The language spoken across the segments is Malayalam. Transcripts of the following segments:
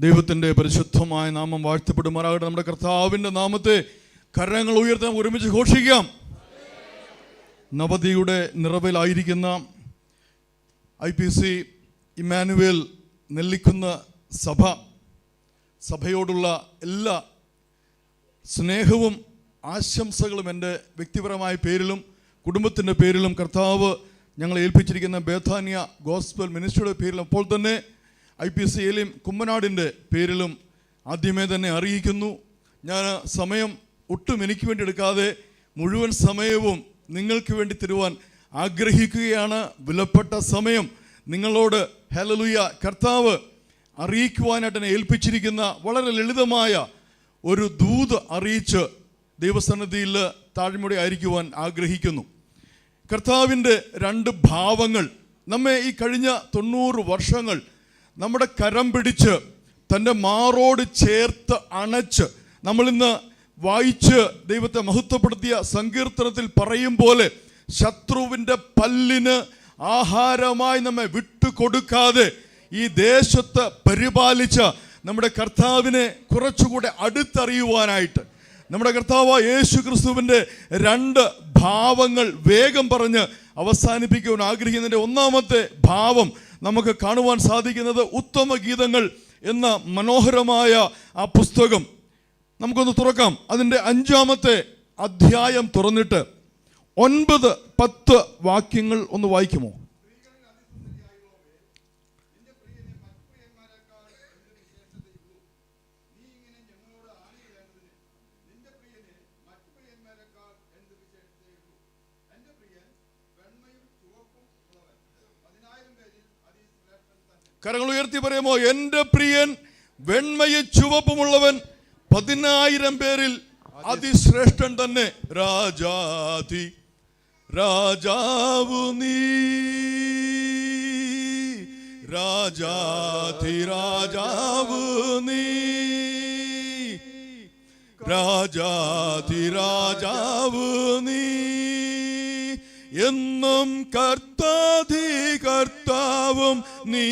ദൈവത്തിന്റെ പരിശുദ്ധമായ നാമം വാഴ്ത്തപ്പെടുമാറാകട്ടെ. നമ്മുടെ കർത്താവിന്റെ നാമത്തെ കരങ്ങൾ ഉയർത്താൻ ഒരുമിച്ച് ഘോഷിക്കാം. നവതിയുടെ നിറവിലായിരിക്കുന്ന I P C Emmanuel Nellikunnu സഭ സഭയോടുള്ള എല്ലാ സ്നേഹവും ആശംസകളും എന്റെ വ്യക്തിപരമായ പേരിലും കുടുംബത്തിന്റെ പേരിലും കർത്താവ് ഞങ്ങളെ ഏൽപ്പിച്ചിരിക്കുന്ന ബേഥാനിയ ഗോസ്ബൽ മിനിസ്ട്രിയുടെ പേരിലും അപ്പോൾ തന്നെ ഐ പി സി എലിം കുമ്മനാടിന്റെ പേരിലും ആദ്യമേ തന്നെ അറിയിക്കുന്നു. ഞാൻ സമയം ഒട്ടും എനിക്ക് വേണ്ടി എടുക്കാതെ മുഴുവൻ സമയവും നിങ്ങൾക്ക് വേണ്ടി തരുവാൻ ആഗ്രഹിക്കുകയാണ്. വിലപ്പെട്ട സമയം നിങ്ങളോട് ഹലലുയ കർത്താവ് അറിയിക്കുവാനായിട്ട് എന്നെ ഏൽപ്പിച്ചിരിക്കുന്ന വളരെ ലളിതമായ ഒരു ദൂത് അറിയിച്ച് ദൈവസന്നിധിയിൽ താഴ്മയുടെ ആയിരിക്കുവാൻ ആഗ്രഹിക്കുന്നു. കർത്താവിന്റെ രണ്ട് ഭാവങ്ങൾ നമ്മെ ഈ കഴിഞ്ഞ തൊണ്ണൂറ് വർഷങ്ങൾ നമ്മുടെ കരം പിടിച്ച് തന്റെ മാറോട് ചേർത്ത് അണച്ച് നമ്മളിന്ന് വായിച്ച് ദൈവത്തെ മഹത്വപ്പെടുത്തിയ സങ്കീർത്തനത്തിൽ പറയും പോലെ ശത്രുവിന്റെ പല്ലിന് ആഹാരമായി നമ്മെ വിട്ടുകൊടുക്കാതെ ഈ ദേശത്ത് പരിപാലിച്ച നമ്മുടെ കർത്താവിനെ കുറച്ചുകൂടെ അടുത്തറിയുവാനായിട്ട്. നമ്മുടെ കർത്താവ് യേശു ക്രിസ്തുവിന്റെ രണ്ട് ഭാവങ്ങൾ വേഗം പറഞ്ഞ് അവസാനിപ്പിക്കുവാൻ ആഗ്രഹിക്കുന്നതിന്റെ ഒന്നാമത്തെ ഭാവം നമുക്ക് കാണുവാൻ സാധിക്കുന്നത് ഉത്തമ ഗീതങ്ങൾ എന്ന മനോഹരമായ ആ പുസ്തകം. നമുക്കൊന്ന് തുറക്കാം. അതിന്റെ അഞ്ചാമത്തെ അധ്യായം തുറന്നിട്ട് ഒൻപത് പത്ത് വാക്യങ്ങൾ ഒന്ന് വായിക്കുമോ? കരങ്ങൾ ഉയർത്തി പറയുമോ എന്റെ പ്രിയൻ വെണ്മയ ചുവപ്പുമുള്ളവൻ പതിനായിരം പേരിൽ അതിശ്രേഷ്ഠൻ തന്നെ രാജാതി. രാജാവു നീ. രാജാതി രാജാവു നീ. രാജാതി രാജാവു നീ. എന്നും കർത്താധി കർത്താവും നീ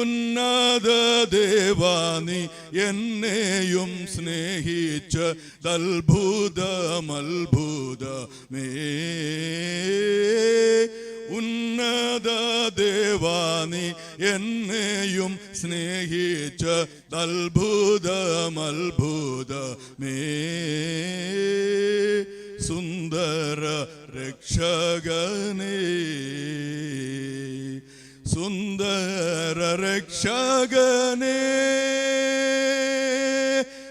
ഉന്നത ദേവാനി എന്നെയും സ്നേഹിച്ച് ദൽഭുതമത്ഭുതമേ ഉന്നത ദേവാനി എന്നെയും സ്നേഹിച്ച സ്നേഹിച്ച് അത്ഭുതമത്ഭുതമേ സുന്ദര രക്ഷകനേ. സുന്ദര രക്ഷകനേ.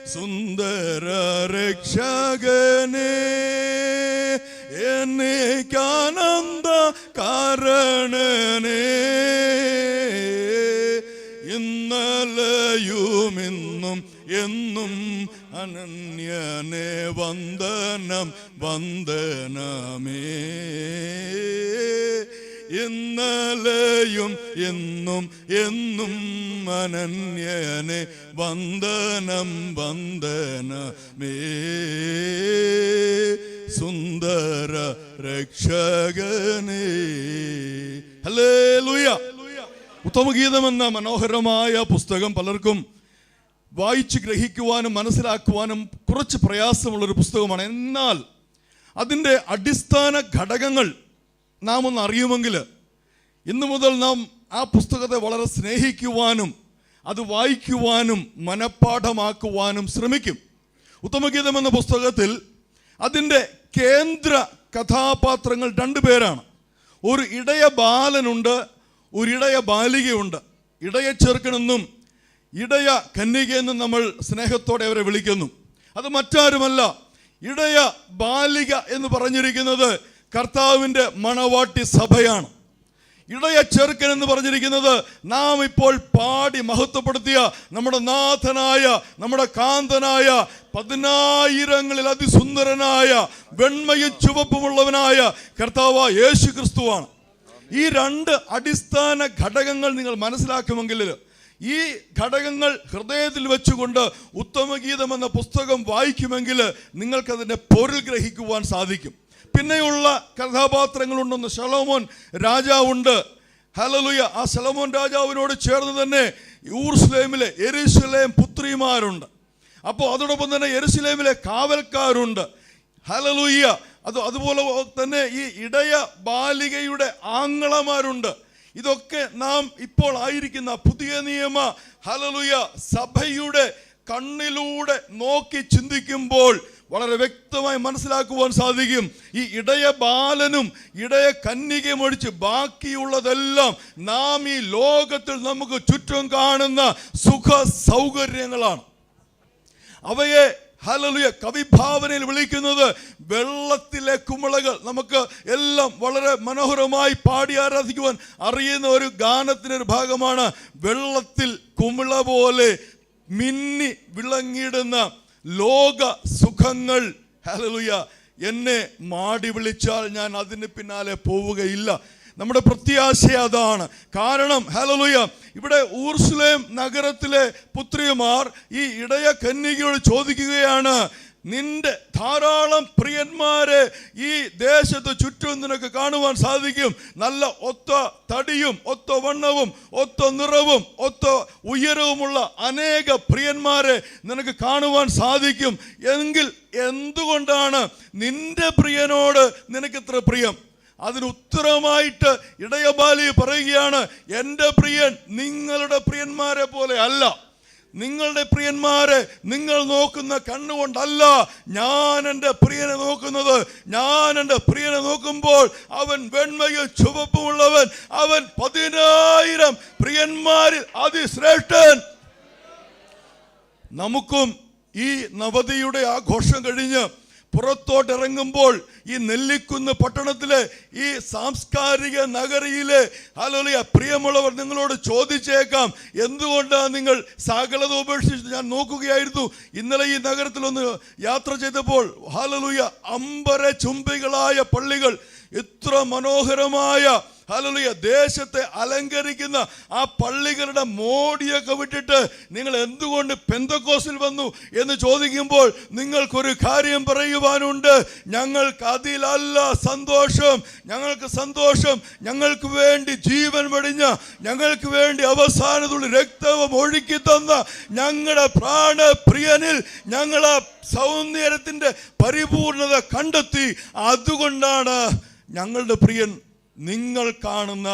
സുന്ദര രക്ഷകനേ. ഇന്നലെയും എന്നും എന്നും അനന്യനെ വന്ദനം വന്ദനമേ. സുന്ദര രക്ഷകനേ. ഹല്ലേലൂയ. ഉത്തമഗീതം എന്ന മനോഹരമായ പുസ്തകം പലർക്കും വായിച്ച് ഗ്രഹിക്കുവാനും മനസ്സിലാക്കുവാനും കുറച്ച് പ്രയാസമുള്ളൊരു പുസ്തകമാണ്. എന്നാൽ അതിന്റെ അടിസ്ഥാന ഘടകങ്ങൾ നാം ഒന്ന് അറിയുമെങ്കിൽ ഇന്നു മുതൽ നാം ആ പുസ്തകത്തെ വളരെ സ്നേഹിക്കുവാനും അത് വായിക്കുവാനും മനഃപ്പാഠമാക്കുവാനും ശ്രമിക്കും. ഉത്തമഗീതം എന്ന പുസ്തകത്തിൽ അതിന്റെ കേന്ദ്ര കഥാപാത്രങ്ങൾ രണ്ടു പേരാണ്. ഒരു ഇടയ ബാലനുണ്ട് ഒരു ഇടയ ബാലികയുണ്ട്. ഇടയ ചെറുക്കനെന്നും ഇടയ കന്യകയെന്നും നമ്മൾ സ്നേഹത്തോടെ അവരെ വിളിക്കുന്നു. അത് മറ്റാരുമല്ല ഇടയ ബാലിക എന്ന് പറഞ്ഞിരിക്കുന്നത് കർത്താവിന്റെ മണവാട്ടി സഭയാണ്. ഇടയ ചെറുക്കൻ എന്ന് പറഞ്ഞിരിക്കുന്നത് നാം ഇപ്പോൾ പാടി മഹത്വപ്പെടുത്തിയ നമ്മുടെ നാഥനായ നമ്മുടെ കാന്തനായ പതിനായിരങ്ങളിൽ അതിസുന്ദരനായ വെണ്മയും ചുവപ്പുമുള്ളവനായ കർത്താവ് യേശു ക്രിസ്തുവാണ് ഈ രണ്ട് അടിസ്ഥാന ഘടകങ്ങൾ നിങ്ങൾ മനസ്സിലാക്കുമെങ്കിൽ ഈ ഘടകങ്ങൾ ഹൃദയത്തിൽ വെച്ചുകൊണ്ട് ഉത്തമഗീതം എന്ന പുസ്തകം വായിക്കുമെങ്കിൽ നിങ്ങൾക്കതിന്റെ പൊരുൾ ഗ്രഹിക്കുവാൻ സാധിക്കും. പിന്നെയുള്ള കഥാപാത്രങ്ങളുണ്ടെന്ന് സലോമോൻ രാജാവുണ്ട്. ഹലലുയ ആ സലോമോൻ രാജാവിനോട് ചേർന്ന് തന്നെ ഊർസ്ലേമിലെ എരുസലേം പുത്രിമാരുണ്ട്. അപ്പോൾ അതോടൊപ്പം തന്നെ എരുസലേമിലെ കാവൽക്കാരുണ്ട്. ഹലലുയ്യ അത് അതുപോലെ തന്നെ ഈ ഇടയ ബാലികയുടെ ആങ്ങളമാരുണ്ട്. ഇതൊക്കെ നാം ഇപ്പോൾ ആയിരിക്കുന്ന പുതിയ നിയമ ഹലലുയ സഭയുടെ കണ്ണിലൂടെ നോക്കി ചിന്തിക്കുമ്പോൾ വളരെ വ്യക്തമായി മനസ്സിലാക്കുവാൻ സാധിക്കും. ഈ ഇടയ ബാലനും ഇടയ കന്യകയും ഒഴിച്ച് ബാക്കിയുള്ളതെല്ലാം നാം ഈ ലോകത്തിൽ നമുക്ക് ചുറ്റും കാണുന്ന സുഖ സൗകര്യങ്ങളാണ് അവയെ ഹലലുയ കവിഭാവനയിൽ വിളിക്കുന്നത് വെള്ളത്തിലെ കുമിളകൾ. നമുക്ക് എല്ലാം വളരെ മനോഹരമായി പാടി ആരാധിക്കുവാൻ അറിയുന്ന ഒരു ഗാനത്തിന്റെ ഒരു ഭാഗമാണ് വെള്ളത്തിൽ കുമിള പോലെ മിന്നി വിളങ്ങിയിടുന്ന ലോക സുഖങ്ങൾ ഹലലുയ എന്നെ മാടി വിളിച്ചാൽ ഞാൻ അതിന് പിന്നാലെ പോവുകയില്ല. നമ്മുടെ പ്രത്യാശ അതാണ്. കാരണം ഹലലുയ ഇവിടെ ഊർസുലേം നഗരത്തിലെ പുത്രിമാർ ഈ ഇടയ കന്യകയോട് ചോദിക്കുകയാണ് നിന്റെ ധാരാളം പ്രിയന്മാരെ ഈ ദേശത്ത് ചുറ്റും നിനക്ക് കാണുവാൻ സാധിക്കും. നല്ല ഒത്ത തടിയും ഒത്ത വണ്ണവും ഒത്ത നിറവും ഒത്ത ഉയരവുമുള്ള അനേക പ്രിയന്മാരെ നിനക്ക് കാണുവാൻ സാധിക്കും. എങ്കിൽ എന്തുകൊണ്ടാണ് നിന്റെ പ്രിയനോട് നിനക്ക് ഇത്ര പ്രിയം? അതിന് ഉത്തരമായിട്ട് ഇടയബാലി പറയുകയാണ് എന്റെ പ്രിയൻ നിങ്ങളുടെ പ്രിയന്മാരെ പോലെ അല്ല. നിങ്ങളുടെ പ്രിയന്മാരെ നിങ്ങൾ നോക്കുന്ന കണ്ണുകൊണ്ടല്ല ഞാൻ എന്റെ പ്രിയനെ നോക്കുന്നത്. ഞാൻ എന്റെ പ്രിയനെ നോക്കുമ്പോൾ അവൻ വെണ്മയും ചുവപ്പുമുള്ളവൻ അവൻ പതിനായിരം പ്രിയന്മാരിൽ അതിശ്രേഷ്ഠൻ. നമുക്കും ഈ നവതിയുടെ ആഘോഷം കഴിഞ്ഞ് പുറത്തോട്ടിറങ്ങുമ്പോൾ ഈ നെല്ലിക്കുന്ന് പട്ടണത്തിലെ ഈ സാംസ്കാരിക നഗരിയിലെ ഹലോലിയ പ്രിയമുള്ളവർ നിങ്ങളോട് ചോദിച്ചേക്കാം എന്തുകൊണ്ടാണ് നിങ്ങൾ സകലത ഉപേക്ഷിച്ച് ഞാൻ നോക്കുകയായിരുന്നു? ഇന്നലെ ഈ നഗരത്തിലൊന്ന് യാത്ര ചെയ്തപ്പോൾ ഹാലലുയ അമ്പര ചുംബികളായ പള്ളികൾ ഇത്ര മനോഹരമായ ഹലലുയ ദേശത്തെ അലങ്കരിക്കുന്ന ആ പള്ളികളുടെ മോടിയൊക്കെ വിട്ടിട്ട് നിങ്ങൾ എന്തുകൊണ്ട് പെന്തക്കോസിൽ വന്നു എന്ന് ചോദിക്കുമ്പോൾ നിങ്ങൾക്കൊരു കാര്യം പറയുവാനുണ്ട്. ഞങ്ങൾക്ക് അതിലല്ല സന്തോഷം. ഞങ്ങൾക്ക് സന്തോഷം. ഞങ്ങൾക്ക് വേണ്ടി ജീവൻ വെടിഞ്ഞ ഞങ്ങൾക്ക് വേണ്ടി അവസാനത്തുള്ള രക്തവും ഒഴുക്കി തന്ന ഞങ്ങളുടെ പ്രാണപ്രിയനിൽ ഞങ്ങളെ സൗന്ദര്യത്തിന്റെ പരിപൂർണത കണ്ടെത്തി. അതുകൊണ്ടാണ് ഞങ്ങളുടെ പ്രിയൻ നിങ്ങൾ കാണുന്ന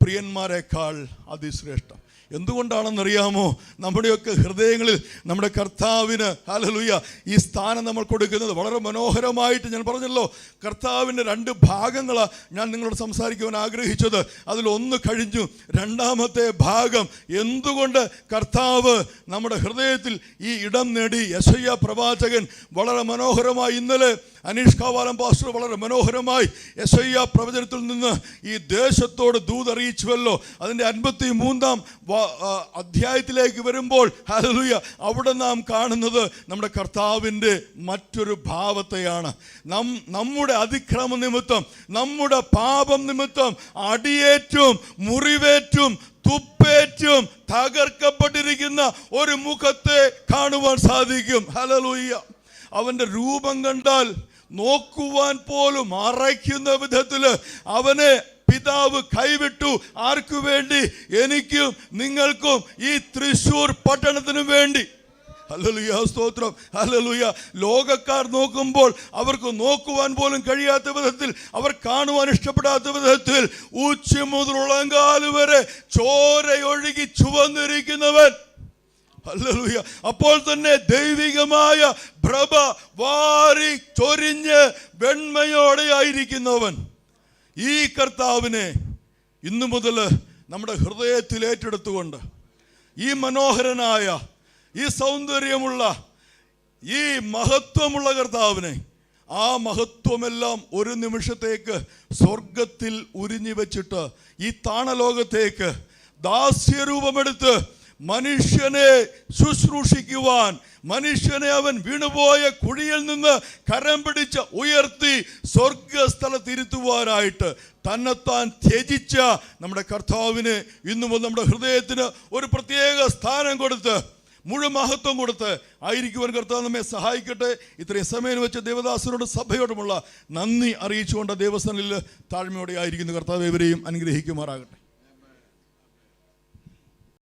പ്രിയന്മാരെക്കാൾ അതിശ്രേഷ്ഠം. എന്തുകൊണ്ടാണെന്നറിയാമോ? നമ്മുടെയൊക്കെ ഹൃദയങ്ങളിൽ നമ്മുടെ കർത്താവിന് ഹലലുയ ഈ സ്ഥാനം നമ്മൾ കൊടുക്കുന്നത് വളരെ മനോഹരമായിട്ട് ഞാൻ പറഞ്ഞല്ലോ. കർത്താവിന്റെ രണ്ട് ഭാഗങ്ങളാണ് ഞാൻ നിങ്ങളോട് സംസാരിക്കുവാൻ ആഗ്രഹിച്ചത്. അതിലൊന്ന് കഴിഞ്ഞു രണ്ടാമത്തെ ഭാഗം എന്തുകൊണ്ട് കർത്താവ് നമ്മുടെ ഹൃദയത്തിൽ ഈ ഇടം നേടി? യശയ്യ പ്രവാചകൻ വളരെ മനോഹരമായി ഇന്നലെ അനീഷ് കാവാലം പാസ്റ്റർ വളരെ മനോഹരമായി യശയ്യ പ്രവചനത്തിൽ നിന്ന് ഈ ദേശത്തോട് ദൂതറിയിച്ചുവല്ലോ. അതിന്റെ അൻപത്തി മൂന്നാം അധ്യായത്തിലേക്ക് വരുമ്പോൾ ഹലലുയ അവിടെ നാം കാണുന്നത് നമ്മുടെ കർത്താവിന്റെ മറ്റൊരു ഭാവത്തെയാണ്. നം നമ്മുടെ അതിക്രമ നിമിത്തം നമ്മുടെ പാപം നിമിത്തം അടിയേറ്റും മുറിവേറ്റും തുപ്പേറ്റും തകർക്കപ്പെട്ടിരിക്കുന്ന ഒരു മുഖത്തെ കാണുവാൻ സാധിക്കും. ഹലലുയ്യ അവന്റെ രൂപം കണ്ടാൽ നോക്കുവാൻ പോലും അറയ്ക്കുന്ന വിധത്തിൽ അവനെ പിതാവ് കൈവിട്ടു. ആർക്കു വേണ്ടി? എനിക്കും നിങ്ങൾക്കും ഈ തൃശൂർ പട്ടണത്തിനു വേണ്ടി. ഹല്ലേലൂയ സ്തോത്രം. ഹല്ലേലൂയ. ലോകക്കാർ നോക്കുമ്പോൾ അവർക്ക് നോക്കുവാൻ പോലും കഴിയാത്ത വിധത്തിൽ അവർ കാണുവാൻ ഇഷ്ടപ്പെടാത്ത വിധത്തിൽ ഉച്ച മുതൽ വരെ ചോരയൊഴുകി ചുവന്നിരിക്കുന്നവൻ. ഹല്ലേലൂയ. അപ്പോൾ തന്നെ ദൈവികമായ പ്രഭ വാരി ചൊരിഞ്ഞ് വെണ്മയോടെ ആയിരിക്കുന്നവൻ ഈ കർത്താവിനെ ഇന്നു മുതൽ നമ്മുടെ ഹൃദയത്തിൽ ഏറ്റെടുത്തുകൊണ്ട് ഈ മനോഹരനായ ഈ സൗന്ദര്യമുള്ള ഈ മഹത്വമുള്ള കർത്താവിനെ ആ മഹത്വമെല്ലാം ഒരു നിമിഷത്തേക്ക് സ്വർഗത്തിൽ ഉരിഞ്ഞു വെച്ചിട്ട് ഈ താണലോകത്തേക്ക് ദാസ്യരൂപമെടുത്ത് മനുഷ്യനെ ശുശ്രൂഷിക്കുവാൻ മനുഷ്യനെ അവൻ വീണുപോയ കുഴിയിൽ നിന്ന് കരം പിടിച്ച് ഉയർത്തി സ്വർഗസ്ഥലത്തിരുത്തുവാനായിട്ട് തന്നെത്താൻ ത്യജിച്ച നമ്മുടെ കർത്താവിന് ഇന്നു നമ്മുടെ ഹൃദയത്തിന് ഒരു പ്രത്യേക സ്ഥാനം കൊടുത്ത് മുഴുവൻ മഹത്വം കൊടുത്ത് ആയിരിക്കുവാൻ കർത്താവ് നമ്മെ സഹായിക്കട്ടെ. ഇത്രയും സമയം വെച്ച് ദേവദാസനോട് സഭയോടുമുള്ള നന്ദി അറിയിച്ചുകൊണ്ട് ദേവസ്ഥാനിൽ താഴ്മയോടെ ആയിരിക്കുന്ന. കർത്താവ് ഇവരെയും അനുഗ്രഹിക്കുമാറാകട്ടെ.